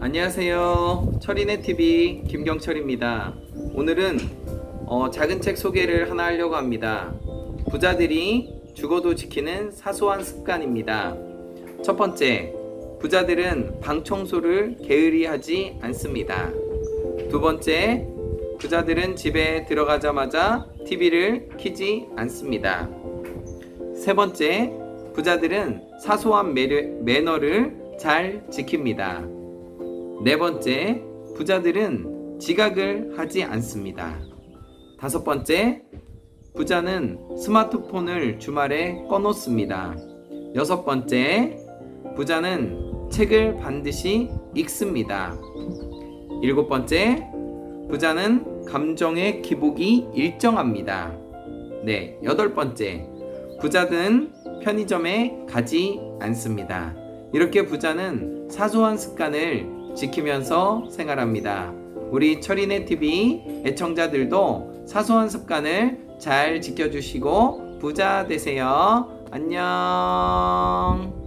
안녕하세요. 철인의 TV 김경철입니다. 오늘은 어, 작은 책 소개를 하나 하려고 합니다. 부자들이 죽어도 지키는 사소한 습관입니다. 첫 번째, 부자들은 방 청소를 게으리 하지 않습니다. 두 번째, 부자들은 집에 들어가자마자 TV를 켜지 않습니다. 세 번째, 부자들은 사소한 매너를 잘 지킵니다. 네 번째, 부자들은 지각을 하지 않습니다. 다섯 번째, 부자는 스마트폰을 주말에 꺼놓습니다. 여섯 번째, 부자는 책을 반드시 읽습니다. 일곱 번째, 부자는 감정의 기복이 일정합니다. 네, 여덟 번째, 부자는 편의점에 가지 않습니다. 이렇게 부자는 사소한 습관을 지키면서 생활합니다. 우리 철인의 TV 애청자들도 사소한 습관을 잘 지켜주시고 부자 되세요. 안녕.